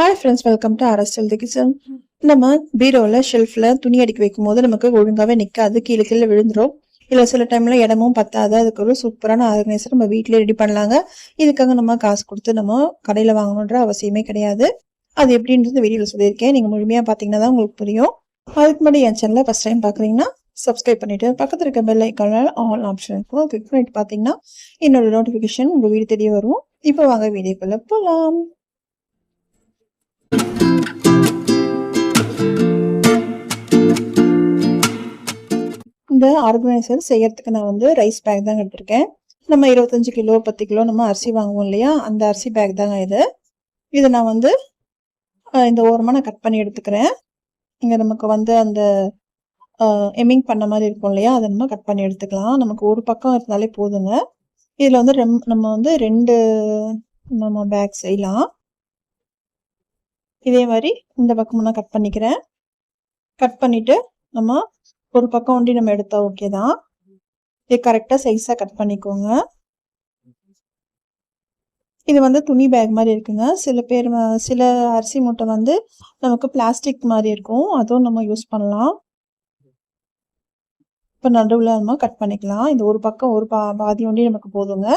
Hi friends welcome to அரசல் the kitchen நம்ம பீரோவில் ஷெல்ஃபில் துணி அடுக்கி வைக்கும் போது நமக்கு ஒழுங்காகவே நிற்காது கீழே கீழே விழுந்துரும். இல்லை சில டைமில் இடமும் பத்தாது அதுக்கு ஒரு சூப்பரான ஆர்கனைசர் நம்ம வீட்டிலே ரெடி பண்ணலாங்க. இதுக்காக நம்ம காசு கொடுத்து நம்ம கடையில் வாங்கணுன்ற அவசியமே கிடையாது. அது எப்படின்றது வீடியோவில் சொல்லியிருக்கேன். நீங்கள் முழுமையாக பார்த்தீங்கன்னா தான் உங்களுக்கு புரியும். அதுக்கு முன்னாடி என் சேனலை ஃபஸ்ட் டைம் பார்க்குறீங்கன்னா சப்ஸ்கிரைப் பண்ணிவிட்டு பக்கத்தில் இருக்க பெல் ஐக்கான ஆல் ஆப்ஷன் இருக்கும். கிளிக் பண்ணிட்டு பார்த்தீங்கன்னா என்னோட நோட்டிஃபிகேஷன் உங்கள் வீடு தெரிய வரும். இப்போ வாங்க வீடியோக்குள்ளே போகலாம் இந்த ஆர்கனைசர் செய்யறதுக்கு நான் வந்து ரைஸ் பேக் தான் எடுத்திருக்கேன். நம்ம இருபத்தஞ்சு கிலோ பத்து கிலோ நம்ம அரிசி வாங்குவோம் இல்லையா? அந்த அரிசி பேக் தாங்க இது. இதை நான் வந்து இந்த ஓரமாக நான் கட் பண்ணி எடுத்துக்கிறேன். இங்கே நமக்கு வந்து அந்த எம்மிங் பண்ண மாதிரி இருக்கும் இல்லையா? அதை நம்ம கட் பண்ணி எடுத்துக்கலாம். நமக்கு ஒரு பக்கம் இருந்தாலே போதுங்க. இதில் வந்து ரெம் நம்ம வந்து ரெண்டு நம்ம பேக் செய்யலாம். இதே மாதிரி இந்த பக்கம் நான் கட் பண்ணிக்கிறேன். கட் பண்ணிவிட்டு நம்ம ஒரு பக்கம் ஒண்டி நம்ம எடுத்தா ஓகே தான். இது கரெக்டாக சைஸாக கட் பண்ணிக்கோங்க. இது வந்து துணி பேக் மாதிரி இருக்குங்க. சில பேர் சில அரிசி மூட்டை வந்து நமக்கு பிளாஸ்டிக் மாதிரி இருக்கும். அதுவும் நம்ம யூஸ் பண்ணலாம். இப்போ நடுவில் நம்ம கட் பண்ணிக்கலாம். இந்த ஒரு பக்கம் ஒரு பா பாதி ஒண்டி நமக்கு போதுங்க.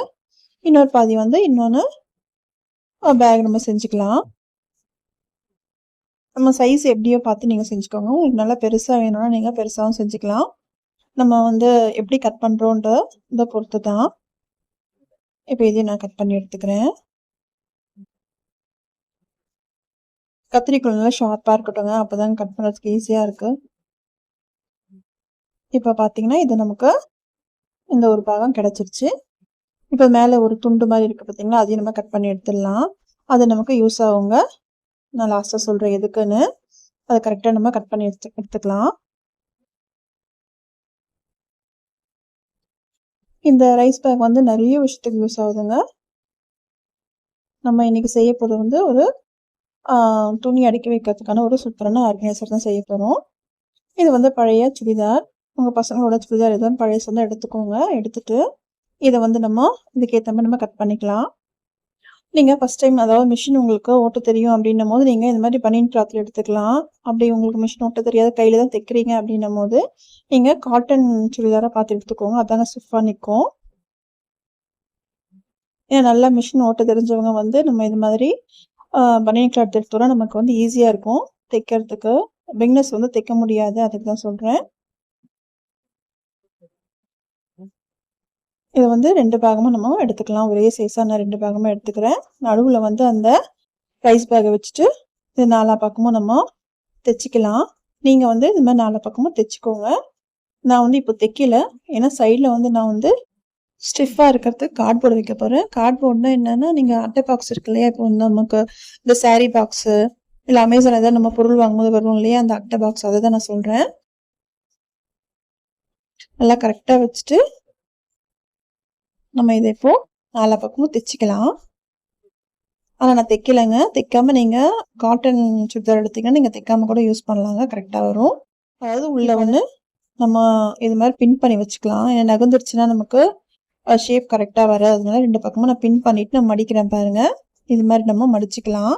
இன்னொரு பாதி வந்து இன்னொன்று பேக் நம்ம செஞ்சுக்கலாம். நம்ம சைஸ் எப்படியோ பார்த்து நீங்கள் செஞ்சுக்கோங்க. உங்களுக்கு நல்லா பெருசாக வேணும்னா நீங்கள் பெருசாகவும் செஞ்சுக்கலாம். நம்ம வந்து எப்படி கட் பண்ணுறோன்ற இதை பொறுத்து தான். இப்போ இதையும் நான் கட் பண்ணி எடுத்துக்கிறேன். கத்திரிக்கோள் நல்லா ஷார்ப்பாக இருக்கட்டுங்க. அப்போ தான் கட் பண்ணுறதுக்கு ஈஸியாக இருக்குது இப்போ பார்த்தீங்கன்னா இது நமக்கு இந்த ஒரு பாகம் கிடச்சிருச்சு. இப்போ மேலே ஒரு துண்டு மாதிரி இருக்குது பார்த்தீங்களா? அதையும் நம்ம கட் பண்ணி எடுத்துடலாம். அது நமக்கு யூஸ் ஆகுங்க. நான் லாஸ்ட்டாக சொல்கிறேன் எதுக்குன்னு. அதை கரெக்டாக நம்ம கட் பண்ணி எடுத்து எடுத்துக்கலாம். இந்த ரைஸ் பேக் வந்து நிறைய விஷயத்துக்கு யூஸ் ஆகுதுங்க. நம்ம இன்றைக்கி செய்ய போகிறது வந்து ஒரு துணி அடுக்கி வைக்கிறதுக்கான ஒரு சூப்பரான ஆர்கனைசர் தான் செய்ய போகிறோம் இது வந்து பழைய சுடிதார். உங்கள் பசங்களோட சுடிதார் எதுவும் பழைய வந்து எடுத்துக்கோங்க எடுத்துட்டு இதை வந்து நம்ம இதுக்கேற்ற மாதிரி நம்ம கட் பண்ணிக்கலாம். நீங்கள் ஃபஸ்ட் டைம் அதாவது மிஷின் உங்களுக்கு ஓட்ட தெரியும் அப்படின்னும் போது நீங்கள் இந்த மாதிரி பனியன் கிளாத்தில் எடுத்துக்கலாம். அப்படி உங்களுக்கு மிஷின் ஓட்ட தெரியாத. கையில் தான் தைக்கிறீங்க அப்படின்னும் போது நீங்கள் காட்டன் சுடிதாராக பார்த்து எடுத்துக்கோங்க. அதாங்க ஸ்டிஃபாக நிற்கும் ஏன்னா நல்லா மிஷின் ஓட்ட தெரிஞ்சவங்க வந்து நம்ம இது மாதிரி பனியன் கிளாத் எடுத்தோம்னா நமக்கு வந்து ஈஸியாக இருக்கும் தைக்கிறதுக்கு. பிக்னஸ் வந்து தைக்க முடியாது. அதுக்கு தான் சொல்கிறேன் இதை வந்து ரெண்டு பாகமாக நம்ம எடுத்துக்கலாம். ஒரே சைஸாக நான் ரெண்டு பாகமாக எடுத்துக்கிறேன். நடுவில் வந்து அந்த ரைஸ் பேக்கை வச்சுட்டு இது நாலா பக்கமும் நம்ம தைச்சிக்கலாம். நீங்கள் வந்து இது மாதிரி நாலா பக்கமும் தைச்சிக்கோங்க. நான் வந்து இப்போ தைக்கல. ஏன்னா சைடில் வந்து நான் வந்து ஸ்டிஃபாக இருக்கிறதுக்கு கார்ட்போர்டு வைக்க போகிறேன் கார்ட்போர்டுனா என்னென்னா நீங்கள் அட்டை பாக்ஸ் இருக்கு இல்லையா? இப்போ வந்து நமக்கு இந்த சாரீ பாக்ஸு இல்லை அமேசான் ஏதாவது நம்ம பொருள் வாங்கும்போது வரும் இல்லையா? அந்த அட்டை பாக்ஸ் அதை தான் நான் சொல்கிறேன் நல்லா கரெக்டாக வச்சுட்டு நம்ம இதை இப்போ நாலா பக்கமும் தைச்சிக்கலாம். ஆனால் நான் தைக்கலைங்க. தைக்காம நீங்கள் காட்டன் சுடிதார் எடுத்தீங்கன்னா நீங்கள் தைக்காம கூட யூஸ் பண்ணலாங்க. கரெக்டாக வரும். அதாவது உள்ள வந்து நம்ம இது மாதிரி பின் பண்ணி வச்சுக்கலாம். ஏன்னா நகர்ந்துருச்சுன்னா நமக்கு ஷேப் கரெக்டாக வராது. அதனால ரெண்டு பக்கமும் நான் பின் பண்ணிட்டு நான் மடிக்கிறேன் பாருங்க. இது மாதிரி நம்ம மடிச்சுக்கலாம்.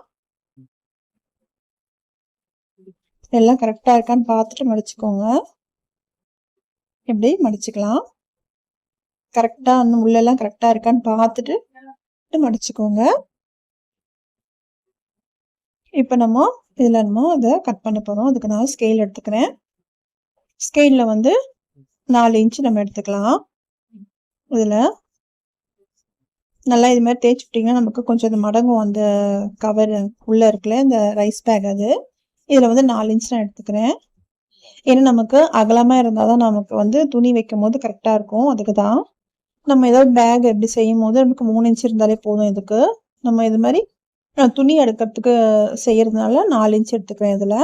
எல்லாம் கரெக்டாக இருக்கான்னு பார்த்துட்டு மடிச்சுக்கோங்க. இப்படி மடிச்சுக்கலாம். கரெக்டாக அந்த முள்ளெல்லாம் கரெக்டாக இருக்கான்னு பார்த்துட்டு மடிச்சுக்கோங்க. இப்போ நம்ம இதில் நம்ம அதை கட் பண்ண போகிறோம் அதுக்கு நான் ஸ்கேல் எடுத்துக்கிறேன். ஸ்கேலில் வந்து நாலு இன்ச்சு நம்ம எடுத்துக்கலாம். இதில் நல்லா இது மாதிரி தேய்ச்சி விட்டிங்கன்னா நமக்கு கொஞ்சம் இது மடங்கும் அந்த கவர் உள்ளே இருக்குல்ல இந்த ரைஸ் பேக் அது. இதில் வந்து நாலு இன்ச் நான் எடுத்துக்கிறேன். ஏன்னா நமக்கு அகலமாக இருந்தால் தான் நமக்கு வந்து துணி வைக்கும் போது கரெக்டாக இருக்கும். அதுக்கு தான் நம்ம ஏதாவது பேக் எப்படி செய்யும் போது நமக்கு மூணு இன்ச் இருந்தாலே போதும் இதுக்கு. நம்ம இது மாதிரி துணி எடுக்கிறதுக்கு செய்யறதுனால நாலு இன்ச் எடுத்துக்கிறேன் இதில்.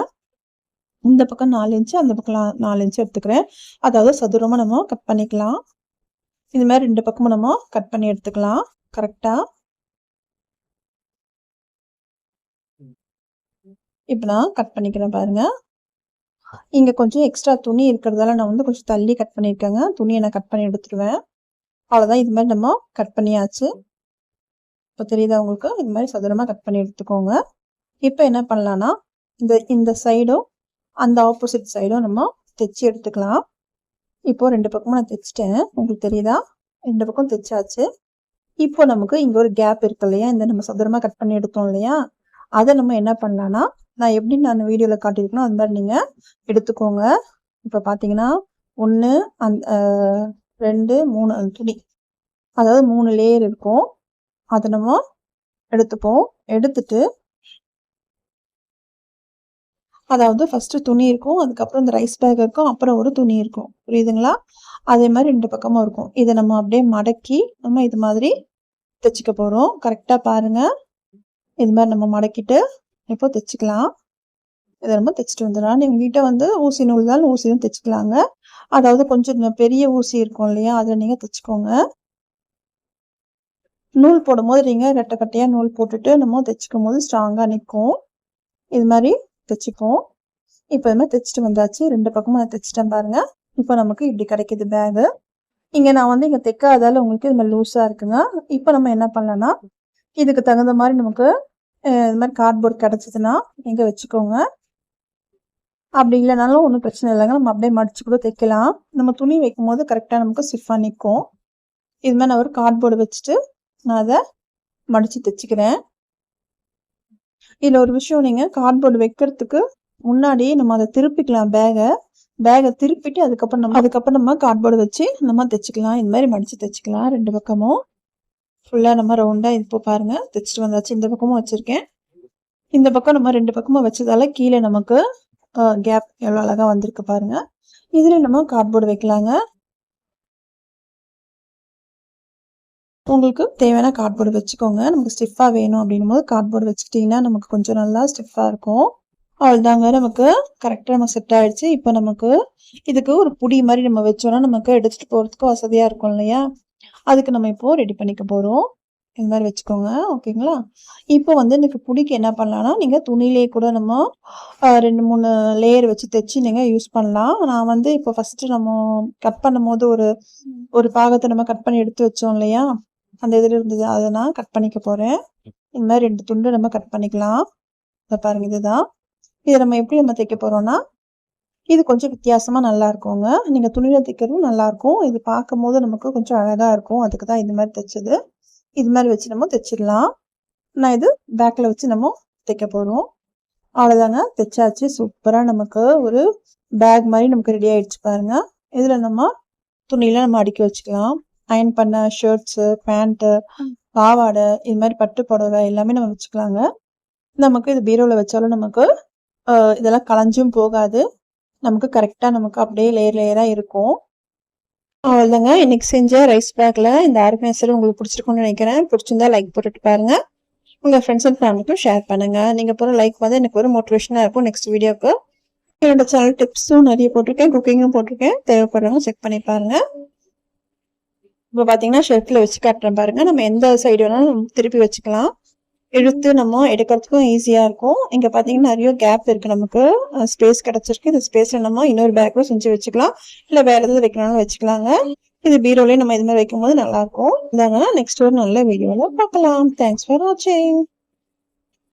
இந்த பக்கம் நாலு இன்ச்சு அந்த பக்கம் நாலு இன்ச்சு எடுத்துக்கிறேன். அதாவது சதுரமாக நம்ம கட் பண்ணிக்கலாம். இது மாதிரி ரெண்டு பக்கமும் நம்ம கட் பண்ணி எடுத்துக்கலாம். கரெக்டாக இப்போ நான் கட் பண்ணிக்கிறேன் பாருங்க. இங்கே கொஞ்சம் எக்ஸ்ட்ரா துணி இருக்கிறதால நான் வந்து கொஞ்சம் தள்ளி கட் பண்ணியிருக்கேங்க துணியை நான் கட் பண்ணி எடுத்துருவேன். அவ்வளோதான் இது மாதிரி நம்ம கட் பண்ணியாச்சு. இப்போ தெரியுதா உங்களுக்கு? இது மாதிரி சதுரமாக கட் பண்ணி எடுத்துக்கோங்க. இப்போ என்ன பண்ணலான்னா இந்த இந்த சைடும் அந்த ஆப்போசிட் சைடும் நம்ம தைச்சி எடுத்துக்கலாம். இப்போது ரெண்டு பக்கமும் நான் தைச்சிட்டேன். உங்களுக்கு தெரியுதா? ரெண்டு பக்கம் தைச்சாச்சு. இப்போ நமக்கு இங்கே ஒரு கேப் இருக்கு இல்லையா? இந்த நம்ம சதுரமாக கட் பண்ணி எடுத்தோம் இல்லையா? அதை நம்ம என்ன பண்ணலான்னா நான் எப்படி நான் வீடியோவில் காட்டியிருக்கணும் அந்த மாதிரி நீங்கள் எடுத்துக்கோங்க. இப்போ பார்த்தீங்கன்னா ஒன்று அந்த ரெண்டு மூணு துணி. அதாவது மூணு லேயர் இருக்கும். அதை நம்ம எடுத்துப்போம். எடுத்துட்டு அதாவது ஃபஸ்ட்டு துணி இருக்கும் அதுக்கப்புறம் இந்த ரைஸ் பேக் இருக்கும் அப்புறம் ஒரு துணி இருக்கும். புரியுதுங்களா? அதே மாதிரி ரெண்டு பக்கமும் இருக்கும். இதை நம்ம அப்படியே மடக்கி நம்ம இது மாதிரி தைச்சிக்க போகிறோம் கரெக்டாக பாருங்கள் இது மாதிரி நம்ம மடக்கிட்டு இப்போ தைச்சிக்கலாம். இதை நம்ம தைச்சிட்டு வந்துடலாம். நீங்கள் வீட்டை வந்து ஊசி நூல் தான் ஊசியும் தைச்சிக்கலாங்க. அதாவது கொஞ்சம் பெரிய ஊசி இருக்கும் இல்லையா? அதில் நீங்கள் தைச்சிக்கோங்க. நூல் போடும்போது நீங்கள் ரெட்டை கட்டையாக நூல் போட்டுட்டு நம்ம தைச்சிக்கும் போது ஸ்ட்ராங்காக நிற்கும் இது மாதிரி தைச்சிப்போம் இப்போ இது மாதிரி தைச்சிட்டு வந்தாச்சு. ரெண்டு பக்கமும் நான் தைச்சிட்டேன் பாருங்கள் இப்போ நமக்கு இப்படி கிடைக்கிது பேகு இங்கே நான் வந்து இங்கே தைக்காதால உங்களுக்கு இது மாதிரி லூஸாக இருக்குங்க. இப்போ நம்ம என்ன பண்ணலன்னா இதுக்கு தகுந்த மாதிரி நமக்கு இது மாதிரி கார்ட்போர்ட் கிடச்சிதுன்னா நீங்கள் வச்சுக்கோங்க. அப்படி இல்லைனாலும் ஒன்றும் பிரச்சனை இல்லைங்க. நம்ம அப்படியே மடிச்சு கூட தைக்கலாம். நம்ம துணி வைக்கும் போது கரெக்டாக நமக்கு ஸ்டிஃபாக நிற்கும் இது மாதிரி நான் ஒரு கார்ட்போர்டு வச்சுட்டு நான் அதை மடித்து தைச்சிக்கிறேன். இதில் ஒரு விஷயம் நீங்கள் கார்ட்போர்டு வைக்கிறதுக்கு முன்னாடி நம்ம அதை திருப்பிக்கலாம் பேகை பேகை திருப்பிட்டு அதுக்கப்புறம் நம்ம அதுக்கப்புறம் நம்ம கார்ட்போர்டு வச்சு நம்ம தைச்சிக்கலாம். இது மாதிரி மடித்து தைச்சிக்கலாம் ரெண்டு பக்கமும். ஃபுல்லாக நம்ம ரவுண்டாக இப்போ பாருங்கள் தைச்சிட்டு வந்தாச்சு. இந்த பக்கமும் வச்சுருக்கேன். இந்த பக்கம் நம்ம ரெண்டு பக்கமும் வச்சதால கீழே நமக்கு கேப் எவ்வளோ அழகாக வந்திருக்கு பாருங்க. இதில் நம்ம கார்ட்போர்டு வைக்கலாங்க. உங்களுக்கு தேவையான கார்ட்போர்டு வச்சுக்கோங்க. நமக்கு ஸ்டிஃபாக வேணும் அப்படின்னும் போது கார்ட்போர்டு வச்சுக்கிட்டிங்கன்னா நமக்கு கொஞ்சம் நல்லா ஸ்டிஃபாக இருக்கும். அவ்வளோதாங்க நமக்கு கரெக்டாக நம்ம செட் ஆகிடுச்சு இப்போ நமக்கு இதுக்கு ஒரு புடி மாதிரி நம்ம வச்சோன்னா நமக்கு எடுத்துகிட்டு போகிறதுக்கு வசதியாக இருக்கும் இல்லையா? அதுக்கு நம்ம இப்போது ரெடி பண்ணிக்க போகிறோம் இந்த மாதிரி வச்சுக்கோங்க. ஓகேங்களா இப்போ வந்து எனக்கு புடிக்கு என்ன பண்ணலாம்னா நீங்கள் துணியிலே கூட நம்ம ரெண்டு மூணு லேயர் வச்சு தைச்சு நீங்கள் யூஸ் பண்ணலாம். நான் வந்து இப்போ ஃபஸ்ட்டு நம்ம கட் பண்ணும் போது ஒரு ஒரு பாகத்தை நம்ம கட் பண்ணி எடுத்து வச்சோம் இல்லையா? அந்த இதில் இருந்தது. அதை நான் கட் பண்ணிக்க போகிறேன் இந்த மாதிரி ரெண்டு துண்டு நம்ம கட் பண்ணிக்கலாம். இதை பாருங்க இதுதான். இதை நம்ம எப்படி நம்ம தைக்க போகிறோம்னா இது கொஞ்சம் வித்தியாசமாக நல்லா இருக்குங்க. நீங்கள் துணியில் தைக்கிறதும் நல்லாயிருக்கும் இது பார்க்கும் போது நமக்கு கொஞ்சம் அழகாக இருக்கும். அதுக்கு தான் இது மாதிரி தைச்சது. இது மாதிரி வச்சு நம்ம தைச்சிடலாம். நான் இது பேக்கில் வச்சு நம்ம தைக்க போகிறோம் அவ்வளோதாங்க தைச்சாச்சு. சூப்பராக நமக்கு ஒரு பேக் மாதிரி நமக்கு ரெடி ஆகிடுச்சு பாருங்க. இதில் நம்ம துணியெலாம் நம்ம அடுக்கி வச்சுக்கலாம். அயன் பண்ண ஷர்ட்ஸு பேண்ட்டு பாவாடை இது மாதிரி பட்டு புடவை எல்லாமே நம்ம வச்சுக்கலாங்க. நமக்கு இது பீரோவில் வச்சாலும் நமக்கு இதெல்லாம் களைஞ்சும் போகாது. நமக்கு கரெக்டாக நமக்கு அப்படியே லேயர் லேயராக இருக்கும். அவ்வளோதாங்க. இன்னைக்கு செஞ்ச ரைஸ் பேக்கில் இந்த ஆர்கனைசர் உங்களுக்கு பிடிச்சிருக்கும்னு நினைக்கிறேன். பிடிச்சிருந்தா லைக் போட்டுட்டு பாருங்க. உங்கள் ஃப்ரெண்ட்ஸ் அண்ட் ஃபேமிலிக்கும் ஷேர் பண்ணுங்கள் நீங்கள் போகிற லைக் வந்து எனக்கு ஒரு மோட்டிவேஷனாக இருக்கும் நெக்ஸ்ட் வீடியோக்கு என்னோட சேனல் டிப்ஸும் நிறைய போட்டிருக்கேன். குக்கிங்கும் போட்டிருக்கேன். தேவைப்படுறவங்க செக் பண்ணி பாருங்கள் இப்போ பார்த்தீங்கன்னா ஷெல்ஃபில் வச்சு காட்டுறேன் பாருங்கள் நம்ம எந்த சைடு வேணாலும் திருப்பி வச்சுக்கலாம். இழுத்து நம்ம எடுக்கிறதுக்கும் ஈஸியாக இருக்கும். இங்கே பார்த்தீங்கன்னா நிறைய கேப் இருக்கு நமக்கு. ஸ்பேஸ் கிடைச்சிருக்கு. இந்த ஸ்பேஸில் நம்ம இன்னொரு பேக்கும் செஞ்சு வச்சுக்கலாம். இல்லை வேற எதாவது வைக்கணும்னு வச்சுக்கலாங்க. இது பீரோலயே நம்ம இது மாதிரி வைக்கும்போது நல்லா இருக்கும். இதாங்க நெக்ஸ்ட் ஒரு நல்ல வீடியோவில் பார்க்கலாம். தேங்க்ஸ் ஃபார் வாட்சிங்